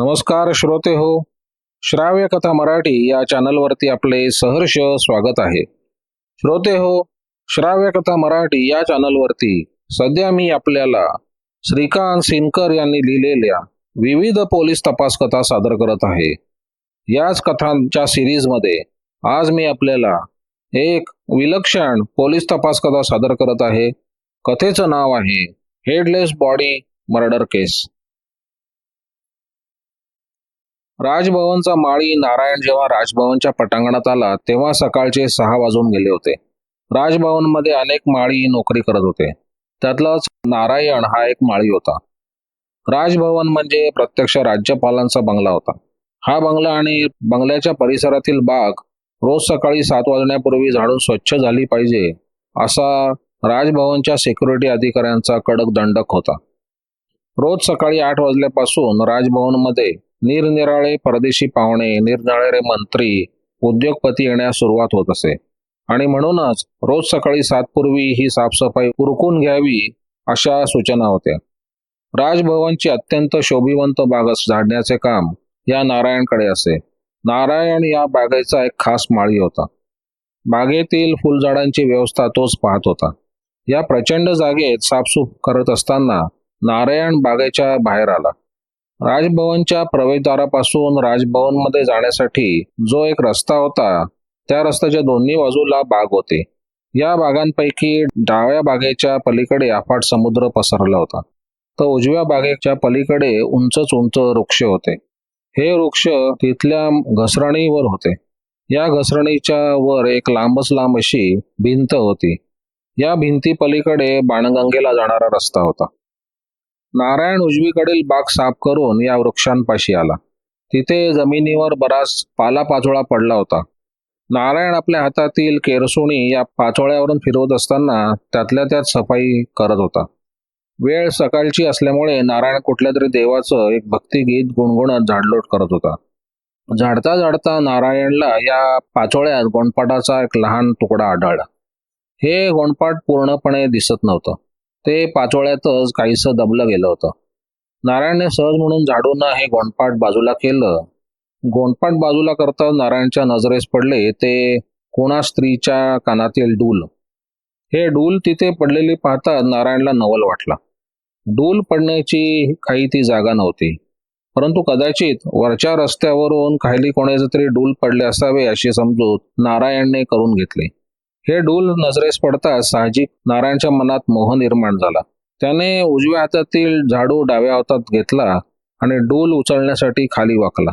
नमस्कार श्रोते हो. श्राव्य कथा मराठी या चॅनलवरती आपले सहर्ष स्वागत आहे. श्रोते हो श्राव्य कथा मराठी या चॅनलवरती सध्या मी आपल्याला श्रीकांत सिनकर यांनी लिहिलेल्या विविध पोलीस तपास कथा सादर करत आहे. याच कथांच्या सिरीजमध्ये आज मी आपल्याला एक विलक्षण पोलीस तपास कथा सादर करत आहे. कथेचं नाव आहे हेडलेस बॉडी मर्डर केस राजभवनचा माळी नारायण जेव्हा राजभवनच्या पटांगणात आला तेव्हा सकाळचे सहा वाजून गेले होते. राजभवनमध्ये अनेक माळी नोकरी करत होते. त्यातलाच नारायण हा एक माळी होता. राजभवन म्हणजे प्रत्यक्ष राज्यपालांचा बंगला होता. हा बंगला आणि बंगल्याच्या परिसरातील बाग रोज सकाळी सात वाजण्यापूर्वी झाडून स्वच्छ झाली पाहिजे असा राजभवनच्या सिक्युरिटी अधिकाऱ्यांचा कडक दंडक होता. रोज सकाळी आठ वाजल्यापासून राजभवनमध्ये निरनिराळे परदेशी पाहुणे निरनिराळे मंत्री उद्योगपती येण्यास सुरुवात होत असे. आणि म्हणूनच रोज सकाळी सात पूर्वी ही साफसफाई उरकून घ्यावी अशा सूचना होत्या. राजभवनची अत्यंत शोभिवंत बाग झाडण्याचे काम या नारायणकडे असे. नारायण या बागेचा एक खास माळी होता. बागेतील फुलझाडांची व्यवस्था तोच पाहत होता. या प्रचंड जागेत साफसूफ करत असताना नारायण बागेच्या बाहेर आला. राजभवनच्या प्रवेशद्वारापासून राजभवनमध्ये जाण्यासाठी जो एक रस्ता होता त्या रस्त्याच्या दोन्ही बाजूला बाग होते. या बागांपैकी डाव्या बागेच्या पलीकडे अफाट समुद्र पसरला होता. तर उजव्या बागेच्या पलीकडे उंचच उंच वृक्ष होते. हे वृक्ष तिथल्या घसरणीवर होते. या घसरणीच्या वर एक लांबच लांब अशी भिंत होती. या भिंती पलीकडे बाणगंगेला जाणारा रस्ता होता. नारायण उजवीकडील बाग साफ करून या वृक्षांपाशी आला. तिथे जमिनीवर बराच पालापाचोळा पडला होता. नारायण आपल्या हातातील केरसुणी या पाचोळ्यावरून फिरवत असताना त्यातल्या त्यात सफाई करत होता. वेळ सकाळची असल्यामुळे नारायण कुठल्या तरी देवाचं एक भक्तिगीत गुणगुणत झाडलोट करत होता. झाडता झाडता नारायणला या पाचोळ्यात गोंडपाटाचा एक लहान तुकडा आढळला. हे गोंडपाट पूर्णपणे दिसत नव्हतं. ते पाचोळ्यातच काहीसं दबलं गेलं होतं. नारायणने सहज म्हणून झाडून हे गोंडपाट बाजूला केलं. गोंडपाट बाजूला करता नारायणच्या नजरेस पडले ते कोणा स्त्रीच्या कानातील डूल. हे डूल तिथे पडलेली पाहता नारायणला नवल वाटला. डूल पडण्याची काही ती जागा नव्हती. परंतु कदाचित वरच्या रस्त्यावरून काही कोणाचे तरी डूल पडले असावे अशी समजूत नारायणने करून घेतले. हे डोल नजरेस पडताच साहजिक नारायणच्या मनात मोह निर्माण झाला. त्याने उजव्या हातातील झाडू डाव्या हातात घेतला आणि डोल उचलण्यासाठी खाली वाकला.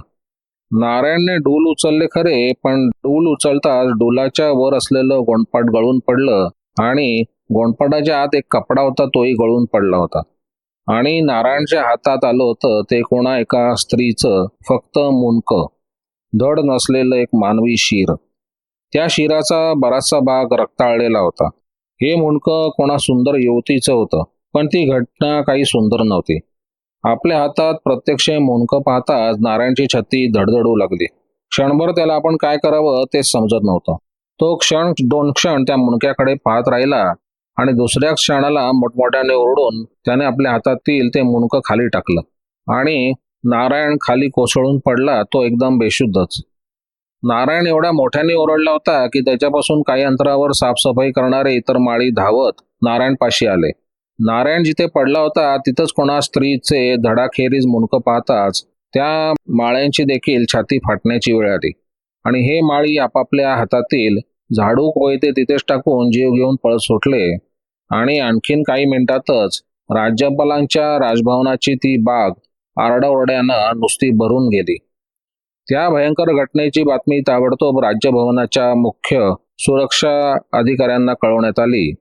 नारायणने डोल उचलले खरे पण डोल उचलताच डोलाच्या वर असलेलं गोंडपाट गळून पडलं आणि गोंडपाटाच्या आत एक कपडा होता तोही गळून पडला होता. आणि नारायणच्या हातात आलं होतं ते कोणा एका स्त्रीचं फक्त मुंडक. धड नसलेलं एक मानवी शिर. त्या शिराचा बराचसा भाग रक्ताळलेला होता. हे मुंडकं कोणा सुंदर युवतीचं होतं पण ती घटना काही सुंदर नव्हती. आपल्या हातात प्रत्यक्ष मुंडकं पाहताच नारायणची छत्ती धडधडू लागली. क्षणभर त्याला आपण काय करावं तेच समजत नव्हतं. तो क्षण दोन क्षण त्या मुंडक्याकडे पाहत राहिला आणि दुसऱ्या क्षणाला मोठमोठ्याने ओरडून त्याने आपल्या हातातील ते मुंडकं खाली टाकलं आणि नारायण खाली कोसळून पडला तो एकदम बेशुद्धच. नारायण एवढ्या मोठ्याने ओरडला होता की त्याच्यापासून काही अंतरावर साफसफाई करणारे इतर माळी धावत नारायण पाशी आले. नारायण जिथे पडला होता तिथंच कोणा स्त्रीचे धडाखेरीज मुंडकं पाहताच त्या माळ्यांची देखील छाती फाटण्याची वेळ आली. आणि हे माळी आपापल्या हातातील झाडू कोयते तिथेच टाकून जीव घेऊन पळत सुटले. आणि आणखीन काही मिनिटातच राज्यपालांच्या राजभवनाची ती बाग आरडाओरड्यानं नुसती भरून गेली. त्या भयंकर घटनेची बातमी ताबडतोब राज्यभवनाच्या मुख्य सुरक्षा अधिकाऱ्यांना कळवण्यात आली.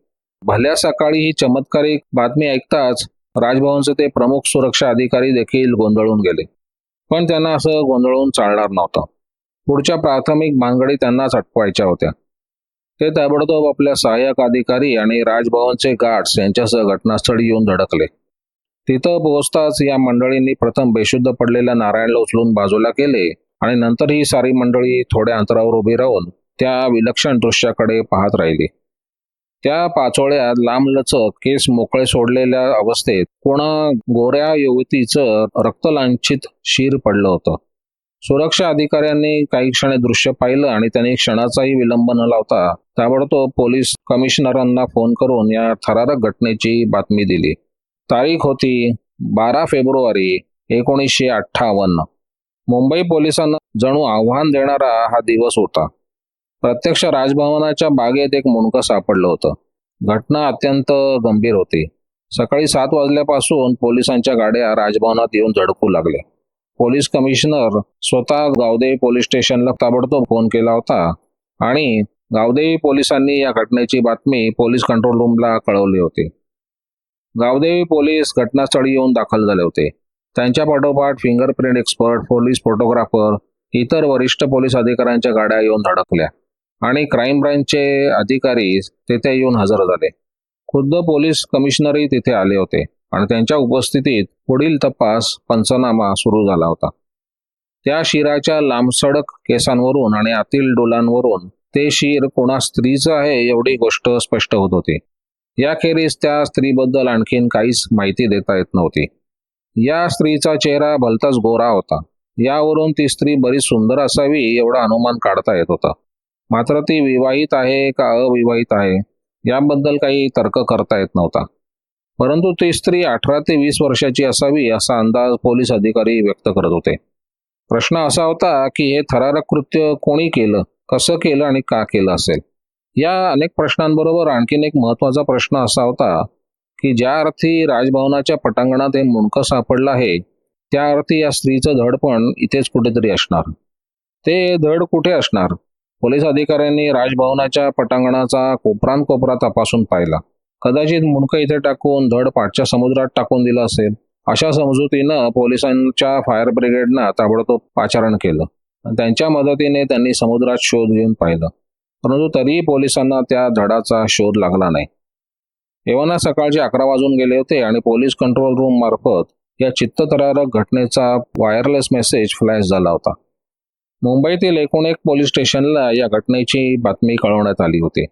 भल्या सकाळी ही चमत्कारिक बातमी ऐकताच राजभवनचे ते प्रमुख सुरक्षा अधिकारी देखील गोंधळून गेले. पण त्यांना असं गोंधळून चालणार नव्हतं. पुढच्या प्राथमिक भानगडी त्यांनाच अटकवायच्या होत्या. ते ताबडतोब आपल्या सहाय्यक अधिकारी आणि राजभवनचे गार्ड्स यांच्यासह घटनास्थळी येऊन धडकले. तिथं पोहोचताच या मंडळींनी प्रथम बेशुद्ध पडलेल्या नारायणला उचलून बाजूला केले. आणि नंतर ही सारी मंडळी थोड्या अंतरावर उभी राहून त्या विलक्षण दृश्याकडे पाहत राहिली. त्या पाचोळ्यात लांबलचक केस मोकळे सोडलेल्या अवस्थेत कोण गोऱ्या युवतीचं रक्तलांछित शिर पडलं होतं. सुरक्षा अधिकाऱ्यांनी काही क्षणे दृश्य पाहिलं आणि त्यांनी क्षणाचाही विलंब न लावता ताबडतोब पोलीस कमिशनरांना फोन करून या थरारक घटनेची बातमी दिली. तारीख होती बारा फेब्रुवारी एकोणीसशे अठ्ठावन्न. मुंबई पोलिसांना जणू आव्हान देणारा हा दिवस होता. प्रत्यक्ष राजभवनाच्या बागेत एक मुंडकं सापडलं होतं. घटना अत्यंत गंभीर होती. सकाळी सात वाजल्यापासून पोलिसांच्या गाड्या राजभवनात येऊन झडकू लागल्या. पोलीस कमिशनर स्वतः गावदेवी पोलीस स्टेशनला ताबडतोब फोन केला होता आणि गावदेवी पोलिसांनी या घटनेची बातमी पोलीस कंट्रोल रूमला कळवली होती. गावदेवी पोलीस घटनास्थळी येऊन दाखल झाले होते. त्यांच्या पाठोपाठ फिंगरप्रिंट एक्सपर्ट पोलीस फोटोग्राफर इतर वरिष्ठ पोलीस अधिकाऱ्यांच्या गाड्या येऊन धडकल्या. आणि क्राईम ब्रँचचे अधिकारी तेथे येऊन हजर झाले. खुद्द पोलीस कमिशनरही तिथे आले होते आणि त्यांच्या उपस्थितीत पुढील तपास पंचनामा सुरू झाला होता. त्या शिराच्या लांबसडक केसांवरून आणि आतील डोलांवरून ते शिर कोणा स्त्रीचं आहे एवढी गोष्ट स्पष्ट होत होती. याखेरीज त्या स्त्रीबद्दल आणखीन काहीच माहिती देता येत नव्हती. या स्त्रीचा चेहरा भलताच गोरा होता. यावरून ती स्त्री बरीच सुंदर असावी एवढा अनुमान काढता येत होता. मात्र ती विवाहित आहे का अविवाहित आहे याबद्दल काही तर्क करता येत नव्हता. परंतु ती स्त्री अठरा ते वीस वर्षाची असावी असा अंदाज पोलीस अधिकारी व्यक्त करत होते. प्रश्न असा होता की हे थरारक कृत्य कोणी केलं कसं केलं आणि का केलं असेल? या अनेक प्रश्नांबरोबर आणखीन एक महत्त्वाचा प्रश्न असा होता की ज्या अर्थी राजभवनाच्या पटांगणात हे मुंडकं सापडलं आहे त्या अर्थी या स्त्रीचं धड पण इथेच कुठेतरी असणार. ते धड कुठे असणार? पोलीस अधिकाऱ्यांनी राजभवनाच्या पटांगणाचा कोपरान कोपरा तपासून पाहिला. कदाचित मुंडकं इथे टाकून धड पाठच्या समुद्रात टाकून दिलं असेल अशा समजुतीनं पोलिसांच्या फायर ब्रिगेडनं ताबडतोब पाचारण केलं. त्यांच्या मदतीने त्यांनी समुद्रात शोध घेऊन पाहिलं. परंतु तरीही पोलिसांना त्या धडाचा शोध लागला नाही. एव्हाना सकाळचे अकरा वाजून गेले होते आणि पोलीस कंट्रोल रूम मार्फत या चित्तथरारक घटनेचा वायरलेस मेसेज फ्लॅश झाला होता. मुंबईतील एकूण एक पोलीस स्टेशनला या घटनेची बातमी कळवण्यात आली होती.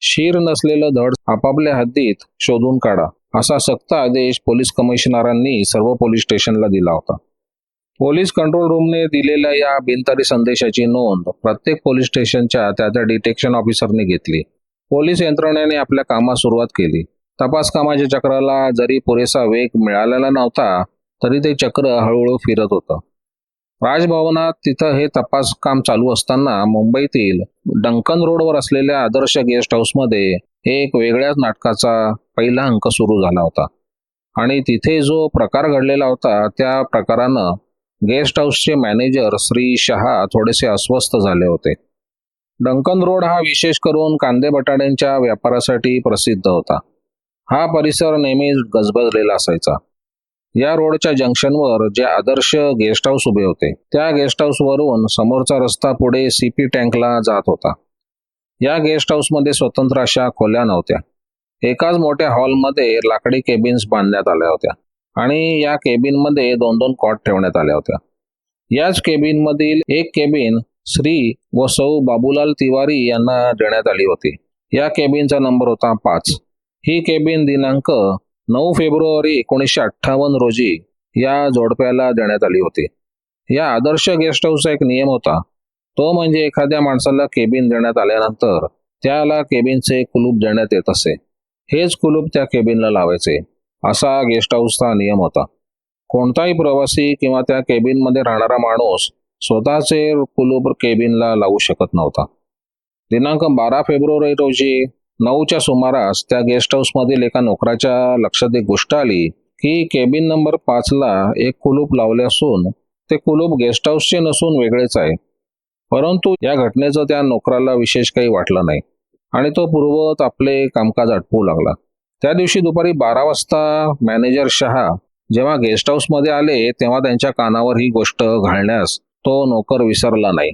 शीर नसलेलं धड आपापल्या हद्दीत शोधून काढा असा सक्त आदेश पोलीस कमिशनरांनी सर्व पोलीस स्टेशनला दिला होता. पोलीस कंट्रोल रूमने दिलेल्या या बिनतारी संदेशाची नोंद प्रत्येक पोलीस स्टेशनच्या त्या त्या डिटेक्शन ऑफिसरने घेतली. पोलीस यंत्रणेने आपल्या कामास सुरुवात केली. तपास कामाच्या चक्राला जरी पुरेसा वेग मिळालेला नव्हता तरी ते चक्र हळूहळू फिरत होतं. राजभवनात तिथं हे तपास काम चालू असताना मुंबईतील डंकन रोडवर असलेल्या आदर्श गेस्ट हाऊसमध्ये एक वेगळ्याच नाटकाचा पहिला अंक सुरू झाला होता. आणि तिथे जो प्रकार घडलेला होता त्या प्रकारानं गेस्ट हाऊसचे मॅनेजर श्री शहा थोडेसे अस्वस्थ झाले होते. डंकन रोड हा विशेष करून कांदे बटाट्यांच्या व्यापारासाठी प्रसिद्ध होता. हा परिसर नेहमीच गजबजलेला असायचा. या रोडच्या जंक्शनवर जे आदर्श गेस्ट हाऊस उभे होते त्या गेस्ट हाऊस वरून समोरचा रस्ता पुढे सीपी टँकला जात होता. या गेस्ट हाऊसमध्ये स्वतंत्र अशा खोल्या नव्हत्या. एकाच मोठ्या हॉलमध्ये लाकडी केबिन्स बांधण्यात आल्या होत्या आणि या केबिनमध्ये दोन दोन कॉट ठेवण्यात आल्या होत्या. याच केबिनमधील एक केबिन श्री व सौ बाबूलाल तिवारी यांना देण्यात आली होती. या केबिनचा नंबर होता पाच. ही केबिन दिनांक नऊ फेब्रुवारी एकोणीसशे अठ्ठावन्न रोजी या जोडप्याला देण्यात आली होती. या आदर्श गेस्ट हाऊसचा एक नियम होता. तो म्हणजे एखाद्या माणसाला केबिन देण्यात आल्यानंतर त्याला केबिनचे कुलूप देण्यात येत असे. हेच कुलूप त्या केबिनला लावायचे. असा गेस्ट हाऊसचा नियम होता. कोणताही प्रवासी किंवा त्या केबिनमध्ये राहणारा माणूस स्वतःचे कुलूप केबिनला लावू शकत नव्हता. दिनांक बारा फेब्रुवारी रोजी नऊच्या सुमारास त्या गेस्ट हाऊसमधील एका नोकराच्या लक्षात एक गोष्ट आली की केबिन नंबर पाचला एक कुलूप लावले असून ते कुलूप गेस्ट हाऊसचे नसून वेगळेच आहे. परंतु या घटनेचं त्या नोकराला विशेष काही वाटलं नाही आणि तो पूर्वत आपले कामकाज आटपू लागला. त्या दिवशी दुपारी बारा वाजता मॅनेजर शहा जेव्हा गेस्ट हाऊसमध्ये आले तेव्हा त्यांच्या कानावर ही गोष्ट घालण्यास तो नोकर विसरला नाही.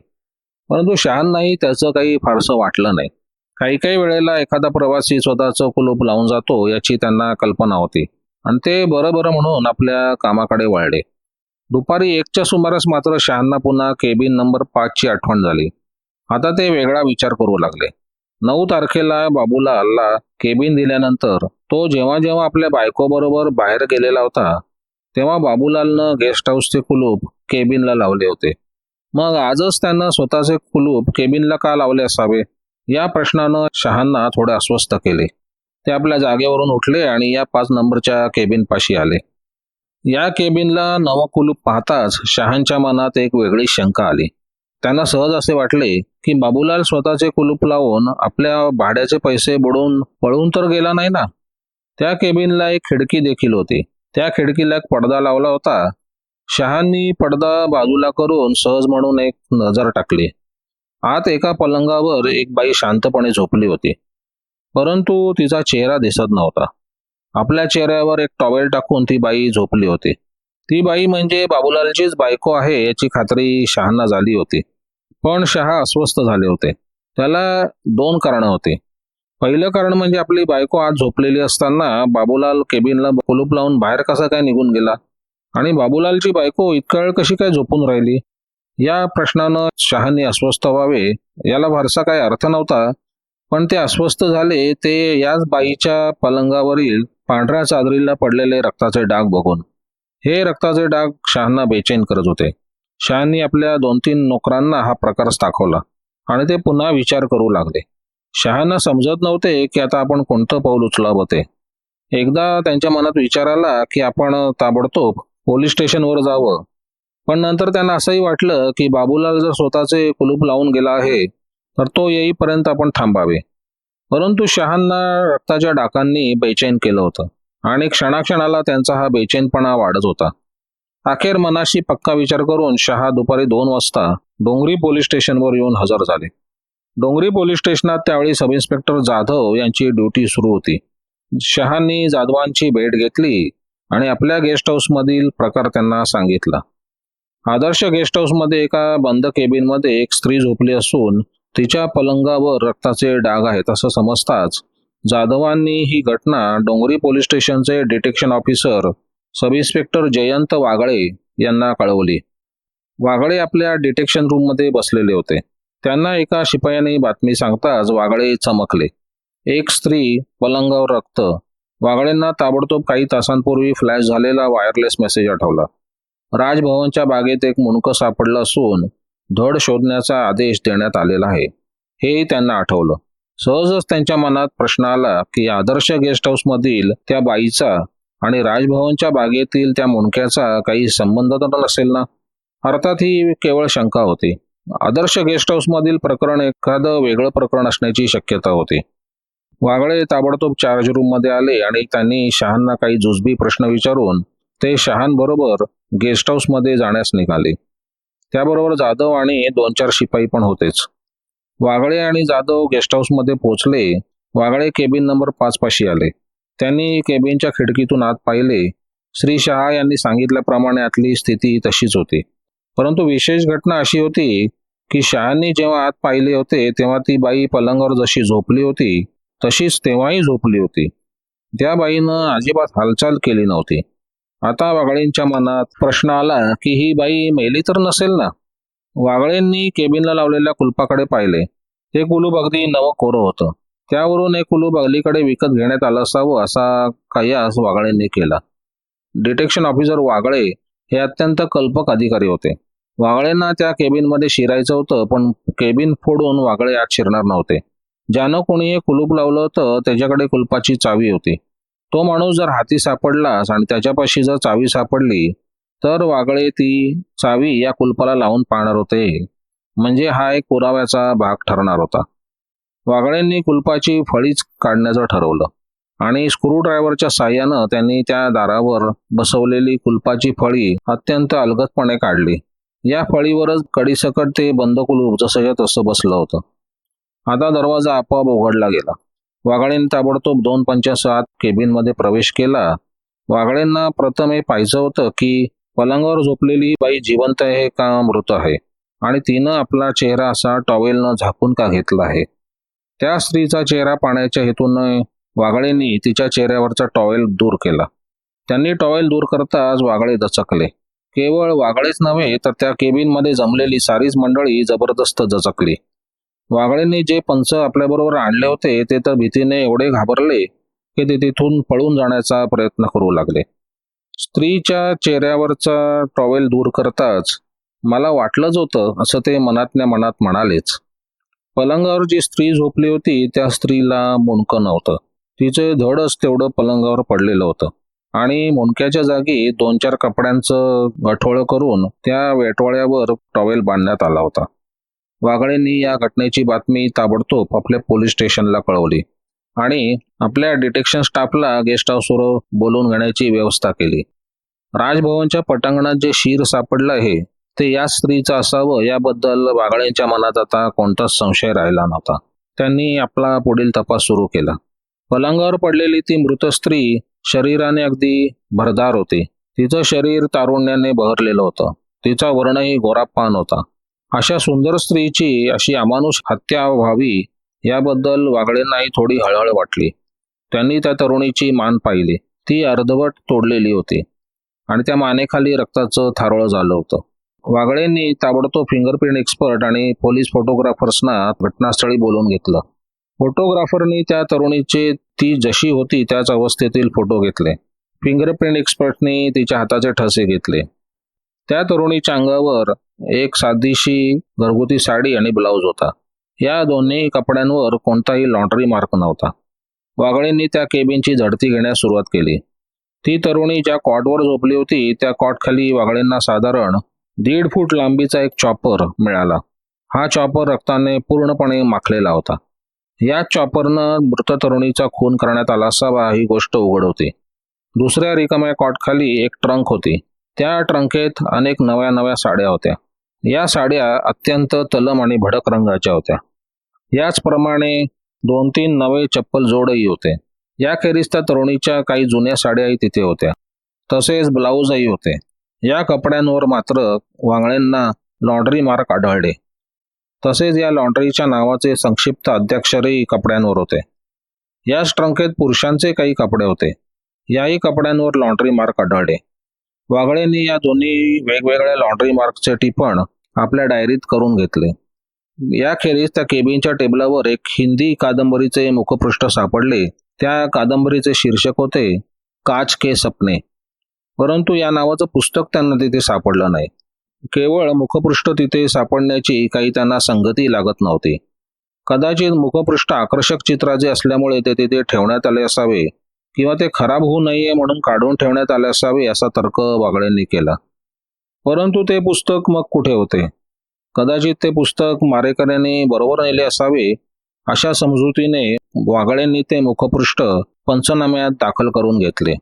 परंतु शहांनाही त्याचं काही फारसं वाटलं नाही. काही काही वेळेला एखादा प्रवासी स्वतःचं कुलूप लावून जातो याची त्यांना कल्पना होती. आणि ते बरं बरं म्हणून आपल्या कामाकडे वळले. दुपारी एकच्या सुमारास मात्र शहांना पुन्हा केबिन नंबर पाचची आठवण झाली. आता ते वेगळा विचार करू लागले. नऊ तारखेला बाबूलालला केबिन दिल्यानंतर तो जेव्हा जेव्हा आपल्या बायकोबरोबर बाहेर गेलेला होता तेव्हा बाबूलालनं गेस्ट हाऊसचे कुलूप केबिनला लावले होते. मग आजच त्यांना स्वतःचे कुलूप केबिनला का लावले असावे? या प्रश्नानं शहांना थोडे अस्वस्थ केले. ते आपल्या जागेवरून उठले आणि या पाच नंबरच्या केबिन पाशी आले. या केबिनला नवं कुलूप पाहताच शहांच्या मनात एक वेगळी शंका आली. त्यांना सहज असे वाटले की बाबूलाल स्वतःचे कुलूप लावून आपल्या भाड्याचे पैसे बुडवून पळून तर गेला नाही ना? त्या केबिनला एक खिडकी देखील होती. त्या खिडकीला एक पडदा लावला होता. शहांनी पडदा बाजूला करून सहज म्हणून एक नजर टाकली. आत एका पलंगावर एक बाई शांतपणे झोपली होती. परंतु तिचा चेहरा दिसत नव्हता. आपल्या चेहऱ्यावर एक टॉवेल टाकून ती बाई झोपली होती. ती बाई म्हणजे बाबूलालचीच बायको आहे याची खात्री शहांना झाली होती. पण शहा अस्वस्थ झाले होते. त्याला दोन कारणं होती. पहिलं कारण म्हणजे आपली बायको आज झोपलेली असताना बाबूलाल केबिनला कुलूप लावून बाहेर कसा काय निघून गेला? आणि बाबूलालची बायको इतका वेळ कशी काय झोपून राहिली? या प्रश्नानं शहांनी अस्वस्थ व्हावे याला फारसा काही अर्थ नव्हता. पण ते अस्वस्थ झाले ते याच बाईच्या पलंगावरील पांढऱ्या चादरीला पडलेले रक्ताचे डाग बघून. हे रक्ताचे डाग शहांना बेचैन करत होते. शहांनी आपल्या दोन तीन नोकरांना हा प्रकार दाखवला आणि ते पुन्हा विचार करू लागले. शहांना समजत नव्हते की आता आपण कोणतं पाऊल उचलावं ते. एकदा त्यांच्या मनात विचार आला की आपण ताबडतोब पोलीस स्टेशनवर जावं. पण नंतर त्यांना असंही वाटलं की बाबूलाल जर स्वतःचे कुलूप लावून गेला आहे तर तो येईपर्यंत आपण थांबावे. परंतु शहांना रक्ताच्या डाकांनी बेचैन केलं होतं आणि क्षणाक्षणाला त्यांचा हा बेचैनपणा वाढत होता. अखेर मनाशी पक्का विचार करून शहा दुपारी दोन वाजता डोंगरी पोलीस स्टेशनवर येऊन हजर झाले. डोंगरी पोलीस स्टेशनात त्यावेळी सब इन्स्पेक्टर जाधव यांची ड्युटी सुरू होती. शहांनी जाधवांची भेट घेतली आणि आपल्या गेस्ट हाऊसमधील प्रकार त्यांना सांगितला. आदर्श गेस्ट हाऊसमध्ये एका बंद केबिनमध्ये एक स्त्री झोपली असून तिच्या पलंगावर रक्ताचे डाग आहेत असं समजताच जाधवांनी ही घटना डोंगरी पोलीस स्टेशनचे detection officer sub inspector Jayant Wagle यांना कळवली. वागळे आपल्या डिटेक्शन रूममध्ये बसलेले होते. त्यांना एका शिपायाने बातमी सांगताच वागळे चमकले. एक स्त्री पलंगावर रक्त वागळेंना ताबडतोब काही तासांपूर्वी फ्लॅश झालेला वायरलेस मेसेज आठवला. राजभवनच्या बागेत एक मुणकं सापडलं असून धड शोधण्याचा आदेश देण्यात आलेला आहे. हेही त्यांना आठवलं. सहजच त्यांच्या मनात प्रश्न आला की आदर्श गेस्ट हाऊसमधील त्या बाईचा आणि राजभवनच्या बागेतील त्या मुणक्याचा काही संबंध तर नसेल ना? अर्थात ही केवळ शंका होती. आदर्श गेस्ट हाऊसमधील प्रकरण एखादं वेगळं प्रकरण असण्याची शक्यता होती. वागळे ताबडतोब चार्ज रूममध्ये आले आणि त्यांनी शहांना काही जुजबी प्रश्न विचारून ते शहांबरोबर गेस्ट हाऊसमध्ये जाण्यास निघाले. त्याबरोबर जाधव आणि दोन चार शिपाई पण होतेच. वागळे आणि जाधव गेस्ट हाऊसमध्ये पोहोचले. वागळे केबिन नंबर पाच पाशी आले. त्यांनी केबिनच्या खिडकीतून आत पाहिले. श्री शहा यांनी सांगितल्याप्रमाणे आतली स्थिती तशीच होती. परंतु विशेष घटना अशी होती की शहांनी जेव्हा आत पाहिले होते तेव्हा ती बाई पलंगावर जशी झोपली होती तशीच तेव्हाही झोपली होती. त्या बाईनं अजिबात हालचाल केली नव्हती. आता वागळेंच्या मनात प्रश्न आला की ही बाई मेली तर नसेल ना? वागळेंनी केबिनला लावलेल्या कुलपाकडे पाहिले. ते कुलूप अगदी नवं कोरं होतं. त्यावरून एक कुलूप अगलीकडे विकत घेण्यात आलं असावं असा कयास वागळेंनी केला. डिटेक्शन ऑफिसर वागळे हे अत्यंत कल्पक अधिकारी होते. वागळेंना त्या केबिनमध्ये शिरायचं होतं पण केबिन फोडून वागळे आत शिरणार नव्हते. ज्यानं कोणी हे कुलूप लावलं होतं त्याच्याकडे कुलपाची चावी होती. तो माणूस जर हाती सापडलास आणि त्याच्यापाशी जर चावी सापडली तर वागळे ती चावी या कुलपाला लावून पाहणार होते. म्हणजे हा एक पुराव्याचा भाग ठरणार होता. वागळेंनी कुलपाची फळीच काढण्याचं ठरवलं आणि स्क्रूड्रायव्हरच्या साह्यानं त्यांनी त्या दारावर बसवलेली कुलपाची फळी अत्यंत अलगदपणे काढली. या फळीवरच कडीसकट ते बंद कुलूप जसंच्या तसं बसलं होतं. आता दरवाजा आपोआप उघडला गेला. वाघाळेंनी ताबडतोब दोन पंचास आत केबिनमध्ये प्रवेश केला. वाघाळेंना प्रथम हे पाहिजे होतं की पलंगावर झोपलेली बाई जिवंत आहे का मृत आहे? आणि तिनं आपला चेहरा असा टॉवेलनं झाकून का घेतला आहे? त्या स्त्रीचा चेहरा पाण्याच्या हेतून वाघळेंनी तिच्या चेहऱ्यावरचा टॉवेल दूर केला. त्यांनी टॉवेल दूर करताच वाघळे दचकले. केवळ वाघळेच नव्हे तर त्या केबिनमध्ये जमलेली सारीच मंडळी जबरदस्त दचकली वागळेंनी जे पंच आपल्याबरोबर आणले होते ते तर भीतीने एवढे घाबरले की ते तिथून पळून जाण्याचा प्रयत्न करू लागले. स्त्रीच्या चेहऱ्यावरचा टॉवेल दूर करताच मला वाटलंच होतं असं ते मनातल्या मनात म्हणालेच. पलंगावर जी स्त्री झोपली होती त्या स्त्रीला मुंडकं नव्हतं. तिचे धडच तेवढं पलंगावर पडलेलं होतं. आणि मुंडक्याच्या जागी दोन चार कपड्यांचं गठोळं करून त्या वेटवाळ्यावर टॉवेल बांधण्यात आला होता. वागळेंनी या घटनेची बातमी ताबडतोब आपल्या पोलीस स्टेशनला कळवली आणि आपल्या डिटेक्शन स्टाफला गेस्ट हाऊसवर बोलवून घेण्याची व्यवस्था केली. राजभवनच्या पटांगणात जे शिर सापडलं आहे ते या स्त्रीचं असावं याबद्दल वागळेंच्या मनात आता कोणताच संशय राहिला नव्हता. त्यांनी आपला पुढील तपास सुरू केला. पलंगावर पडलेली ती मृत स्त्री शरीराने अगदी भरदार होती. तिचं शरीर तारुण्याने बहरलेलं होतं. तिचा वर्णही गोरापान होता. अशा सुंदर स्त्रीची अशी अमानुष हत्या व्हावी याबद्दल वागळेंनाही थोडी हळहळ वाटली. त्यांनी त्या तरुणीची मान पाहिली. ती अर्धवट तोडलेली होती आणि त्या मानेखाली रक्ताचं थारोळ झालं होतं. वागळेंनी ताबडतोब फिंगरप्रिंट एक्सपर्ट आणि पोलीस फोटोग्राफर्सना घटनास्थळी बोलवून घेतलं. फोटोग्राफरनी त्या तरुणीचे ती जशी होती त्याच अवस्थेतील फोटो घेतले. फिंगरप्रिंट एक्सपर्टनी तिच्या हाताचे ठसे घेतले. त्या तरुणीच्या अंगावर एक साधीशी घरगुती साडी आणि ब्लाऊज होता. या दोन्ही कपड्यांवर कोणताही लॉन्ड्री मार्क नव्हता. वागळेंनी त्या केबिनची झडती घेण्यास सुरुवात केली. ती तरुणी ज्या कॉटवर झोपली होती त्या कॉटखाली वागळेंना साधारण दीड फूट लांबीचा एक चॉपर मिळाला. हा चॉपर रक्ताने पूर्णपणे माखलेला होता. या चॉपरनं मृत तरुणीचा खून करण्यात आला असावा ही गोष्ट उघड होती. दुसऱ्या रिकाम्या कॉटखाली एक ट्रंक होती. त्या ट्रंकेत अनेक नव्या नव्या साड्या होत्या. या साड्या अत्यंत तलम आणि भडक रंगाच्या होत्या. याचप्रमाणे दोन तीन नवे चप्पल जोडही होते. याखेरीज त्या तरुणीच्या काही जुन्या साड्याही तिथे होत्या. तसेच ब्लाऊजही होते. या कपड्यांवर मात्र वांगळ्यांना लॉन्ड्री मार्क आढळले. तसेच या लॉन्ड्रीच्या नावाचे संक्षिप्त अध्यक्षरही कपड्यांवर होते. याच ट्रंकेत पुरुषांचे काही कपडे होते. याही कपड्यांवर लॉन्ड्री मार्क आढळले. वागळेंनी या दोन्ही वेगवेगळ्या लॉन्ड्री मार्कचे टिपण आपल्या डायरीत करून घेतले. याखेरीज त्या केबिनच्या टेबलावर एक हिंदी कादंबरीचे मुखपृष्ठ सापडले. त्या कादंबरीचे शीर्षक होते काच के सपने. परंतु या नावाचं पुस्तक त्यांना तिथे सापडलं नाही. केवळ मुखपृष्ठ तिथे सापडण्याची काही त्यांना संगती लागत नव्हती. कदाचित मुखपृष्ठ आकर्षक चित्राचे असल्यामुळे ते तिथे ठेवण्यात आले असावे किंवा ते खराब होऊ नये म्हणून काढून ठेवण्यात आले असावे असा तर्क वागळेंनी केला. परंतु ते पुस्तक मग कुठे होते? कदाचित ते पुस्तक मारेकऱ्याने बरोबर नेले असावे अशा समजुतीने वाघळेंनी ते मुखपृष्ठ पंचनाम्यात दाखल करून घेतले.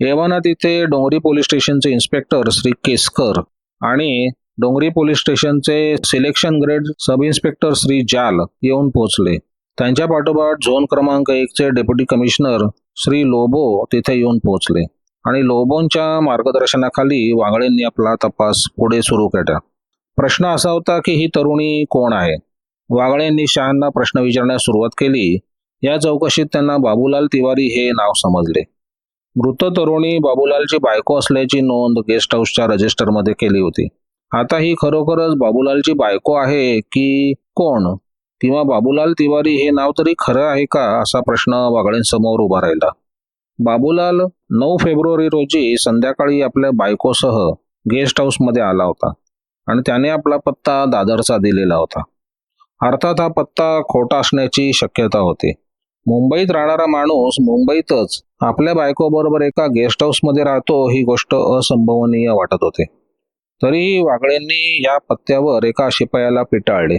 एव्हाना तिथे डोंगरी पोलीस स्टेशनचे इन्स्पेक्टर श्री केसकर आणि डोंगरी पोलीस स्टेशनचे selection grade sub inspector Shri Jal येऊन पोहोचले. त्यांच्या पाठोपाठ झोन क्रमांक एकचे डेप्युटी कमिशनर श्री लोबो तिथे येऊन पोहोचले. आणि लोबोंच्या मार्गदर्शनाखाली वांगळेंनी आपला तपास पुढे सुरू केला. प्रश्न असा होता की ही तरुणी कोण आहे? वागळेंनी शहांना प्रश्न विचारण्यास सुरुवात केली. या चौकशीत त्यांना बाबूलाल तिवारी हे नाव समजले. मृत तरुणी बाबूलालची बायको असल्याची नोंद गेस्ट हाऊसच्या रजिस्टरमध्ये केली होती. आता ही खरोखरच बाबूलालची बायको आहे की कोण? किंवा बाबूलाल तिवारी हे नाव तरी खरं आहे का? असा प्रश्न वागळेंसमोर उभा राहिला. बाबूलाल नऊ फेब्रुवारी रोजी संध्याकाळी आपल्या बायकोसह गेस्ट हाऊसमध्ये आला होता आणि त्याने आपला पत्ता दादरचा दिलेला होता. अर्थात हा पत्ता खोटा असण्याची शक्यता होती. मुंबईत राहणारा माणूस मुंबईतच आपल्या बायकोबरोबर एका गेस्ट हाऊसमध्ये राहतो ही गोष्ट असंभवनीय वाटत होते. तरीही वागळेंनी या पत्त्यावर एका शिपायाला पिटाळले.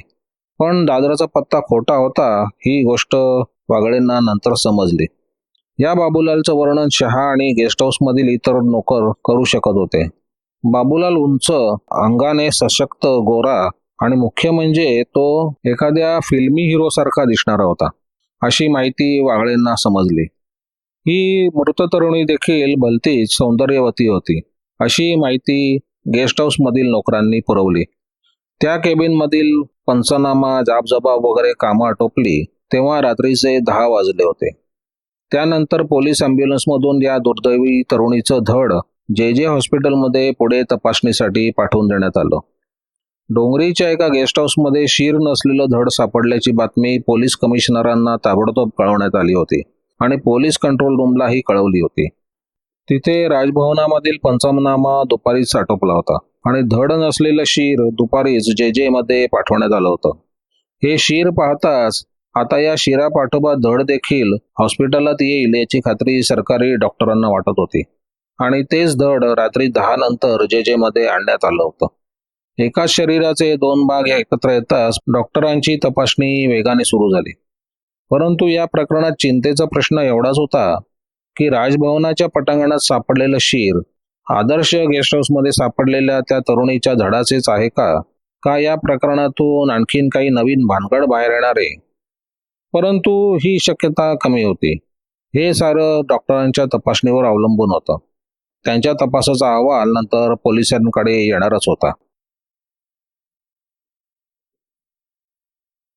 पण दादराचा पत्ता खोटा होता ही गोष्ट वागळेंना नंतर समजली. या बाबूलालचं वर्णन शहा आणि गेस्ट हाऊसमधील इतर नोकर करू शकत होते. बाबूलाल उंच अंगाने सशक्त गोरा आणि मुख्य म्हणजे तो एखाद्या फिल्मी हिरो सारखा दिसणारा होता अशी माहिती वागळेंना समजली. ही मृत तरुणी देखील भलतीच सौंदर्यवती होती अशी माहिती गेस्ट हाऊस मधील नोकरांनी पुरवली. त्या केबिनमधील पंचनामा जाबजबाब वगैरे कामं आटोपली तेव्हा रात्रीचे दहा वाजले होते. त्यानंतर पोलीस अँब्युलन्समधून या दुर्दैवी तरुणीचं धड जे जे हॉस्पिटलमध्ये पुढे तपासणीसाठी पाठवून देण्यात आलं. डोंगरीच्या एका गेस्ट हाऊसमध्ये शीर नसलेलं धड सापडल्याची बातमी पोलीस कमिशनरांना ताबडतोब कळवण्यात आली होती आणि पोलीस कंट्रोल रूमलाही कळवली होती. तिथे राजभवनामधील पंचमनामा दुपारीच आटोपला होता आणि धड नसलेलं शीर दुपारीच जे जे मध्ये पाठवण्यात आलं होतं. हे शीर पाहताच आता या शिरा पाठोबा धड देखील हॉस्पिटलात येईल याची खात्री सरकारी डॉक्टरांना वाटत होती. आणि तेच धड रात्री दहा नंतर जे जे मध्ये आणण्यात आलं होतं. एकाच शरीराचे दोन भाग एकत्र येताच डॉक्टरांची तपासणी वेगाने सुरू झाली. परंतु या प्रकरणात चिंतेचा प्रश्न एवढाच होता की राजभवनाच्या पटांगणात सापडलेलं शीर आदर्श गेस्ट हाऊसमध्ये सापडलेल्या त्या तरुणीच्या धडाचेच आहे का? का या प्रकरणातून आणखीन काही नवीन भानगड बाहेर येणार आहे? परंतु ही शक्यता कमी होती. हे सारं डॉक्टरांच्या तपासणीवर अवलंबून होतं. त्यांच्या तपासाचा अहवाल नंतर पोलिसांकडे येणारच होता.